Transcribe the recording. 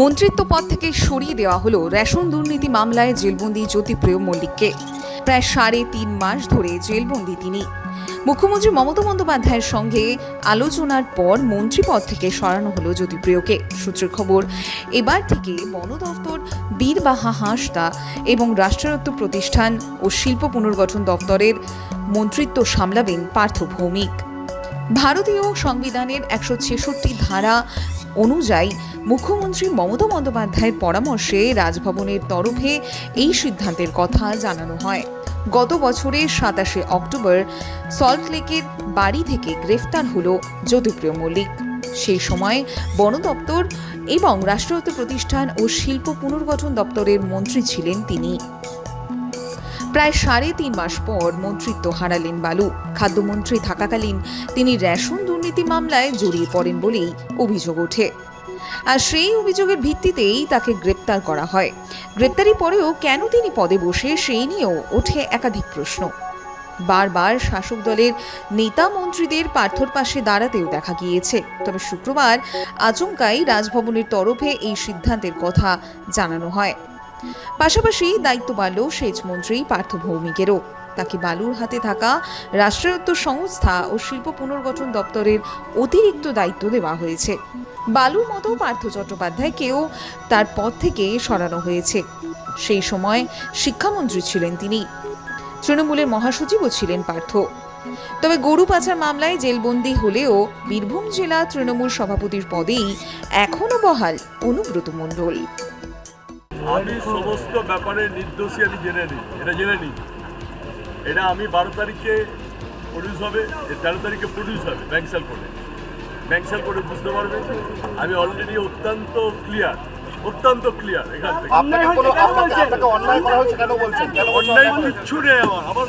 মন্ত্রিত্ব পদ থেকে সরিয়ে দেওয়া হলো রেশন দুর্নীতি মামলায় জেলবন্দি জ্যোতিপ্রিয় মল্লিককে। প্রায় সাড়ে তিন মাস ধরে জেলবন্দি তিনি। মুখ্যমন্ত্রী মমতা বন্দ্যোপাধ্যায়ের সঙ্গে আলোচনার পর মন্ত্রী পদ থেকে সরানো হলো জ্যোতিপ্রিয়কে। সূত্রের খবর, এবার থেকে বন দফতর, বীরবাহা হাঁসদা এবং রাষ্ট্রায়ত্ত প্রতিষ্ঠান ও শিল্প পুনর্গঠন দপ্তরের মন্ত্রিত্ব সামলাবেন পার্থ ভৌমিক ভারতীয় সংবিধানের একশো ছেষট্টি ধারা অনুযায়ী মুখ্যমন্ত্রী মমতা বন্দ্যোপাধ্যায়ের পরামর্শে রাজভবনের তরফে এই সিদ্ধান্তের কথা জানানো হয়। গত বছরের সাতাশে অক্টোবর সল্টলেকের বাড়ি থেকে গ্রেফতার হলো জ্যোতিপ্রিয় মল্লিক। সেই সময় বন দপ্তর এবং রাষ্ট্রায়ত্ত প্রতিষ্ঠান ও শিল্প পুনর্গঠন দপ্তরের মন্ত্রী ছিলেন তিনি। প্রায় সাড়ে তিন মাস পর মন্ত্রিত্ব হারালেন বালু। খাদ্যমন্ত্রী থাকাকালীন তিনি রেশন দুর্নীতি মামলায় জড়িয়ে পড়েন বলেই অভিযোগ ওঠে। আর সেই অভিযোগের ভিত্তিতেই তাকে গ্রেপ্তার করা হয়। গ্রেপ্তারি পরেও কেন তিনি পদে বসে সেই নিয়েও ওঠে একাধিক প্রশ্ন। বারবার শাসক দলের নেতা মন্ত্রীদের পার্থর পাশে দাঁড়াতেও দেখা গিয়েছে। তবে শুক্রবার আচমকাই রাজভবনের তরফে এই সিদ্ধান্তের কথা জানানো হয়। পাশাপাশি দায়িত্ব বাড়ল সেচমন্ত্রী পার্থ ভৌমিকেরও। তাকে বালুর হাতে থাকা রাষ্ট্রায়ত্ত সংস্থা ও শিল্প পুনর্গঠন দপ্তরের অতিরিক্ত দায়িত্ব দেওয়া হয়েছে। বালুর মতো পার্থ চট্টোপাধ্যায়কেও তার পদ থেকে সরানো হয়েছে। সেই সময় শিক্ষামন্ত্রী ছিলেন তিনি। তৃণমূলের মহাসচিবও ছিলেন পার্থ। তবে গরু পাচার মামলায় জেলবন্দি হলেও বীরভূম জেলা তৃণমূল সভাপতির পদেই এখনও বহাল অনুব্রত মণ্ডল। আমি সমস্ত ব্যাপারে নির্দোষী আমি জেনে নিই। এটা জেনে নিই। এটা আমি বারো তারিখে প্রডিউস হবে এ তেরো তারিখে প্রডিউস হবে ব্যাংসাল করে ব্যাংসাল করে বুঝতে পারবে আমি অলরেডি অত্যন্ত ক্লিয়ার অত্যন্ত ক্লিয়ার এখান থেকে আপনাকে কোনো আপনাকে আপনাকে অন্যায় করা হয়েছে কেন বলছেন কেন বলছেন অন্যায় কিচ্ছু নেই আমার আমার